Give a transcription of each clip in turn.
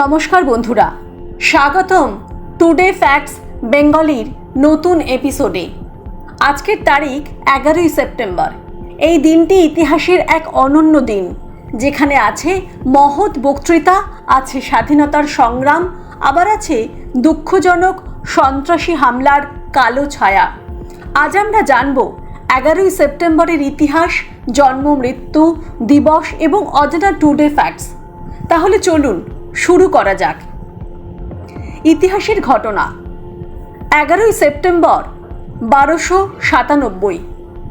নমস্কার বন্ধুরা। স্বাগতম টুডে ফ্যাক্টস বেঙ্গলির নতুন এপিসোডে আজকের তারিখ এগারোই সেপ্টেম্বর। এই দিনটি ইতিহাসের এক অনন্য দিন, যেখানে আছে মহৎ বক্তৃতা, আছে স্বাধীনতার সংগ্রাম, আবার আছে দুঃখজনক সন্ত্রাসী হামলার কালো ছায়া। আজ আমরা জানব এগারোই সেপ্টেম্বরের ইতিহাস, জন্ম, মৃত্যু, দিবস এবং অজানা টুডে ফ্যাক্টস তাহলে চলুন শুরু করা যাক। ইতিহাসের ঘটনা। এগারোই সেপ্টেম্বর বারোশো সাতানব্বই,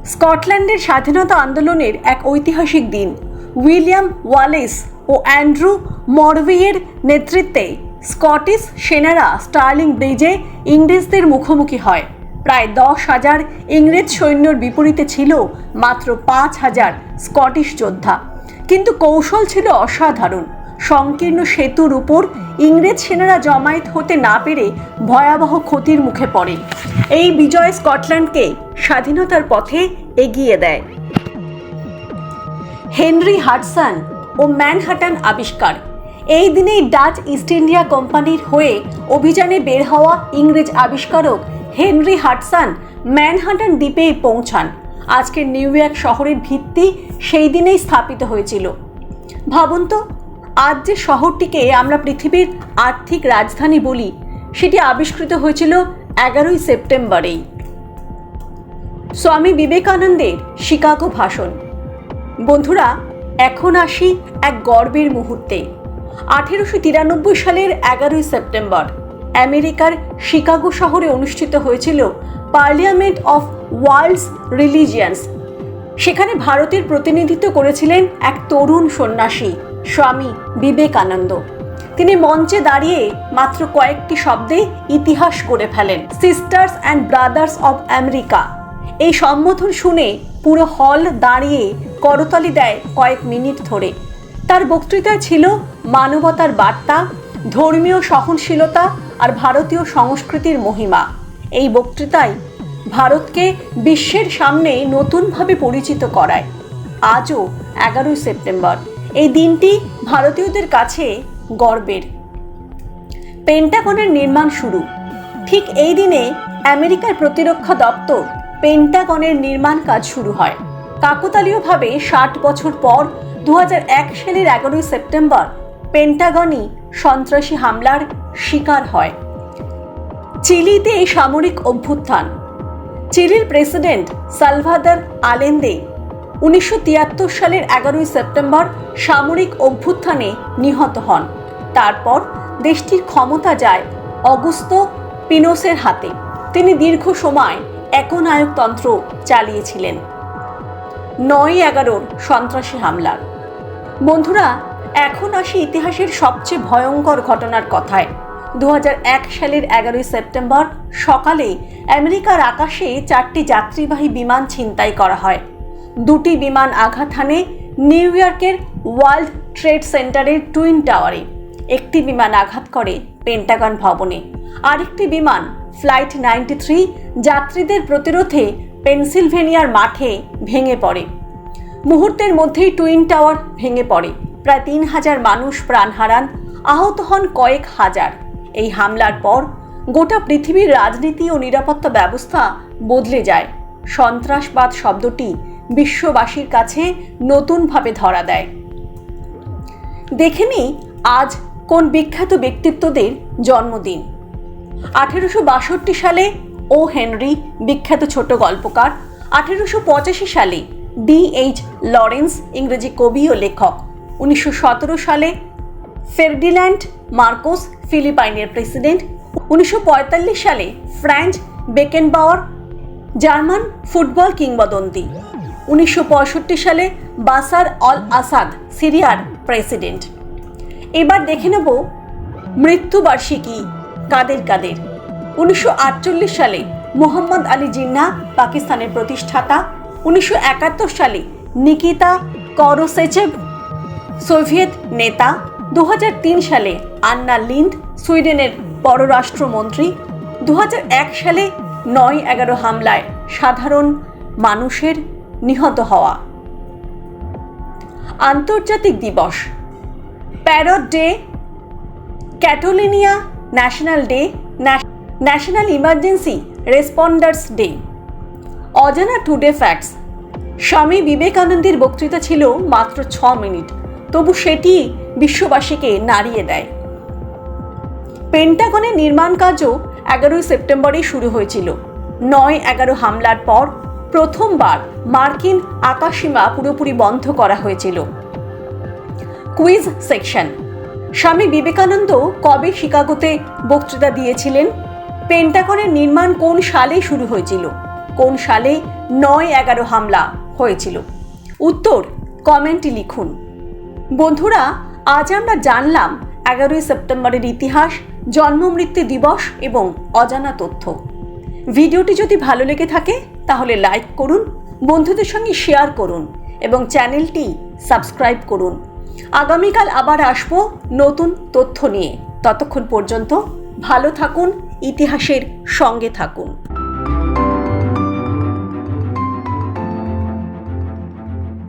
স্কটল্যান্ডের স্বাধীনতা আন্দোলনের এক ঐতিহাসিক দিন, উইলিয়াম ওয়ালেস ও অ্যান্ড্রু মরভিয়ের নেতৃত্বে স্কটিশ সেনারা স্টার্লিং ব্রিজে ইংরেজদের মুখোমুখি হয়। প্রায় দশ হাজার ইংরেজ সৈন্যর বিপরীতে ছিল মাত্র পাঁচ হাজার স্কটিশ যোদ্ধা। কিন্তু কৌশল ছিল অসাধারণ। সংকীর্ণ সেতুর উপর ইংরেজ সেনারা জমায়েত হতে না পেরে ভয়াবহ ক্ষতির মুখে পড়ে। এই বিজয় স্কটল্যান্ডকে স্বাধীনতার পথে এগিয়ে দেয়। হেনরি হাডসন ও ম্যানহাটান আবিষ্কার। এই দিনেই ডাচ ইস্ট ইন্ডিয়া কোম্পানির হয়ে অভিযানে বের হওয়া ইংরেজ আবিষ্কারক হেনরি হাডসন ম্যানহাটান দ্বীপে পৌঁছান। আজকের নিউ ইয়র্ক শহরের ভিত্তি সেই দিনেই স্থাপিত হয়েছিল। ভাবুন তো আজ যে শহরটিকে আমরা পৃথিবীর আর্থিক রাজধানী বলি, সেটি আবিষ্কৃত হয়েছিল এগারোই সেপ্টেম্বরেই। স্বামী বিবেকানন্দের শিকাগো ভাষণ। বন্ধুরা, এখন আসি এক গর্বের মুহূর্তে। আঠেরোশো তিরানব্বই সালের এগারোই সেপ্টেম্বর, আমেরিকার শিকাগো শহরে অনুষ্ঠিত হয়েছিল পার্লিয়ামেন্ট অফ ওয়ার্ল্ডস রিলিজিয়ান্স। সেখানে ভারতের প্রতিনিধিত্ব করেছিলেন এক তরুণ সন্ন্যাসী। স্বামী বিবেকানন্দ। তিনি মঞ্চে দাঁড়িয়ে মাত্র কয়েকটি শব্দে ইতিহাস করে ফেলেন। Sisters and brothers of America এই সম্বোধন শুনে পুরো হল দাঁড়িয়ে করতালি দেয় কয়েক মিনিট ধরে। তার বক্তৃতায় ছিল মানবতার বার্তা, ধর্মীয় সহনশীলতা আর ভারতীয় সংস্কৃতির মহিমা। এই বক্তৃতায় ভারতকে বিশ্বের সামনে নতুনভাবে পরিচিত করায়। আজও এগারোই সেপ্টেম্বর। এই দিনটি ভারতীয়দের কাছে গর্বের। পেন্টাগনের নির্মাণ শুরু। ঠিক এই দিনে আমেরিকার প্রতিরক্ষা দপ্তর পেন্টাগনের নির্মাণ কাজ শুরু হয়। কাকতালীয়ভাবে ষাট বছর পর দু হাজার এক সালের এগারোই সেপ্টেম্বর পেন্টাগনই সন্ত্রাসী হামলার শিকার হয়। চিলিতে সামরিক অভ্যুত্থান। চিলির প্রেসিডেন্ট সালভাদার আলেন্দে উনিশশো তিয়াত্তর সালের এগারোই সেপ্টেম্বর সামরিক অভ্যুত্থানে নিহত হন। তারপর দেশটির ক্ষমতা যায় অগুস্তো পিনোসের হাতে। তিনি দীর্ঘ সময় একনায়কতন্ত্র চালিয়েছিলেন। নয় এগারোর সন্ত্রাসী হামলার। বন্ধুরা, এখন আসি ইতিহাসের সবচেয়ে ভয়ঙ্কর ঘটনার কথায়। দু হাজার এক সালের এগারোই সেপ্টেম্বর সকালে আমেরিকার আকাশে চারটি যাত্রীবাহী বিমান ছিনতাই করা হয়। দুটি বিমান আঘাত হানে নিউ ইয়র্কের ওয়ার্ল্ড ট্রেড সেন্টারের টুইন টাওয়ারে একটি বিমান আঘাত করে পেন্টাগন ভবনে। আরেকটি বিমান, ফ্লাইট নাইনটি থ্রি, যাত্রীদের প্রতিরোধে পেনসিলভেনিয়ার মাঠে ভেঙে পড়ে। মুহূর্তের মধ্যেই টুইন টাওয়ার ভেঙে পড়ে। প্রায় তিন হাজার মানুষ প্রাণ হারান, আহত হন কয়েক হাজার। এই হামলার পর গোটা পৃথিবীর রাজনীতি ও নিরাপত্তা ব্যবস্থা বদলে যায়। সন্ত্রাসবাদ শব্দটি বিশ্ববাসীর কাছে নতুনভাবে ধরা দেয়। দেখে নিই আজ কোন বিখ্যাত ব্যক্তিত্বদের জন্মদিন। আঠেরোশো বাষট্টি সালে ও হেনরি বিখ্যাত ছোট গল্পকার। আঠেরোশো পঁচাশি সালে ডি এইচ লরেন্স ইংরেজি কবি ও লেখক। উনিশশো সতেরো সালে ফেরডিল্যান্ড মার্কোস ফিলিপাইনের প্রেসিডেন্ট। উনিশশো পঁয়তাল্লিশ সালে ফ্রান্স বেকেনবাওয়ার জার্মান ফুটবল কিংবদন্তি। উনিশশো সালে বাসার অল আসাদ সিরিয়ার প্রেসিডেন্ট। এবার দেখে নেব মৃত্যুবার্ষিকী কাদের কাদের। উনিশশো সালে মোহাম্মদ আলী জিন্না, পাকিস্তানের প্রতিষ্ঠাতা। উনিশশো সালে নিকিতা করোসেচেভ, সোভিয়েত নেতা। দু হাজার তিন সালে আন্না লিন্ড, সুইডেনের পররাষ্ট্রমন্ত্রী। দু হাজার এক সালে নয় এগারো হামলায় সাধারণ মানুষের নিহত হওয়া। আন্তর্জাতিক দিবস। Parrot day, Catalonia national day national emergency responders day. অজানা টুডে ফ্যাক্টস। স্বামী বিবেকানন্দের বক্তৃতা ছিল মাত্র ছ মিনিট, তবু সেটি বিশ্ববাসীকে নাড়িয়ে দেয়। পেন্টাগনের নির্মাণ কাজও এগারোই সেপ্টেম্বরেই শুরু হয়েছিল। নয় এগারো হামলার পর প্রথমবার মার্কিন আকাশসীমা পুরোপুরি বন্ধ করা হয়েছিল। Quiz section. স্বামী বিবেকানন্দ কবে শিকাগোতে বক্তৃতা দিয়েছিলেন? পেন্টাগনের নির্মাণ কোন সালে শুরু হয়েছিল? কোন সালে নয় এগারো হামলা হয়েছিল? উত্তর কমেন্টে লিখুন। বন্ধুরা, আজ আমরা জানলাম এগারোই সেপ্টেম্বরের ইতিহাস জন্ম মৃত্যু দিবস এবং অজানা তথ্য। ভিডিওটি যদি ভালো লেগে থাকে তাহলে লাইক করুন, বন্ধুদের সঙ্গে শেয়ার করুন এবং চ্যানেলটি সাবস্ক্রাইব করুন। আগামীকাল আবার আসব নতুন তথ্য নিয়ে। ততক্ষণ পর্যন্ত ভালো থাকুন, ইতিহাসের সঙ্গে থাকুন।